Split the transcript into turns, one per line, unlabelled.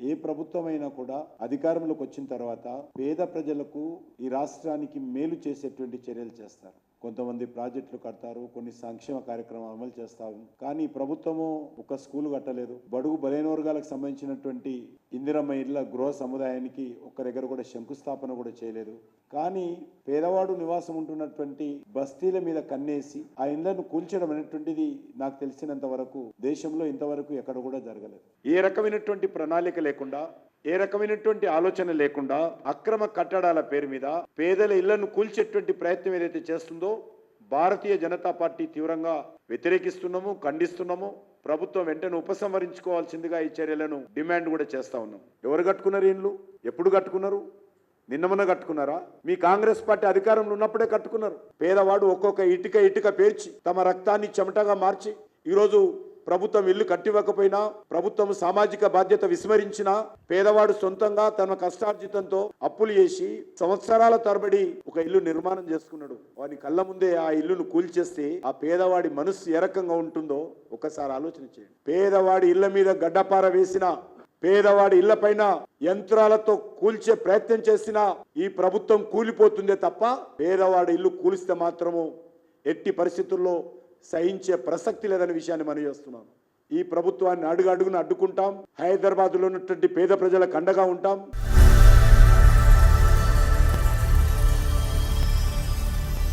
ఏ ప్రభుత్వమైనా కూడా అధికారంలోకి వచ్చిన తర్వాత పేద ప్రజలకు ఈ రాష్ట్రానికి మేలు చేసేటువంటి చర్యలు చేస్తారు. కొంతమంది ప్రాజెక్టులు కడతారు కొన్ని సంక్షేమ కార్యక్రమాలు అమలు చేస్తారు. కానీ ప్రభుత్వము ఒక స్కూల్ కట్టలేదు. బడుగు బలైన వర్గాలకు సంబంధించినటువంటి ఇందిరమ్మ ఇళ్ళ గృహ సముదాయానికి ఒక్క దగ్గర కూడా శంకుస్థాపన కూడా చేయలేదు. కానీ పేదవాడు నివాసం ఉంటున్నటువంటి బస్తీల మీద కన్నేసి ఆ ఇళ్ళను కూల్చడం అనేటువంటిది నాకు తెలిసినంత వరకు దేశంలో ఇంతవరకు ఎక్కడ కూడా జరగలేదు. ఏ రకమైనటువంటి ప్రణాళిక లేకుండా ఏ రకమైనటువంటి ఆలోచన లేకుండా అక్రమ కట్టడాల పేరు మీద పేదల ఇళ్ళను కూల్చేటువంటి ప్రయత్నం ఏదైతే చేస్తుందో భారతీయ జనతా పార్టీ తీవ్రంగా వ్యతిరేకిస్తున్నాము ఖండిస్తున్నాము. ప్రభుత్వం వెంటనే ఉపసంహరించుకోవాల్సిందిగా ఈ చర్యలను డిమాండ్ కూడా చేస్తా ఉన్నాం. ఎవరు కట్టుకున్నారు ఇండ్లు? ఎప్పుడు కట్టుకున్నారు? నిన్నమన కట్టుకున్నారా? మీ కాంగ్రెస్ పార్టీ అధికారంలో ఉన్నప్పుడే కట్టుకున్నారు. పేదవాడు ఒక్కొక్క ఇటుక ఇటుక పేర్చి తమ రక్తాన్ని చెమటగా మార్చి ఈరోజు ప్రభుత్వం ఇల్లు కట్టివ్వకపోయినా ప్రభుత్వం సామాజిక బాధ్యత విస్మరించినా పేదవాడు సొంతంగా తన కష్టార్జితంతో అప్పులు చేసి సంవత్సరాల తరబడి ఒక ఇల్లు నిర్మాణం చేసుకున్నాడు. వాని కళ్ళ ముందే ఆ ఇల్లును కూల్చేస్తే ఆ పేదవాడి మనస్సు ఏ రకంగా ఉంటుందో ఒకసారి ఆలోచన చేయండి. పేదవాడి ఇళ్ళ మీద గడ్డపార వేసిన పేదవాడి ఇళ్ళపైన యంత్రాలతో కూల్చే ప్రయత్నం చేసినా ఈ ప్రభుత్వం కూలిపోతుందే తప్ప పేదవాడి ఇల్లు కూలిస్తే మాత్రము ఎట్టి పరిస్థితుల్లో సహించే ప్రసక్తి లేదనే విషయాన్ని మనం చేస్తున్నాను ఈ ప్రభుత్వాన్ని అడుగు అడుగును అడ్డుకుంటాం. హైదరాబాద్లో ఉన్నటువంటి పేద ప్రజలకు అండగా ఉంటాం.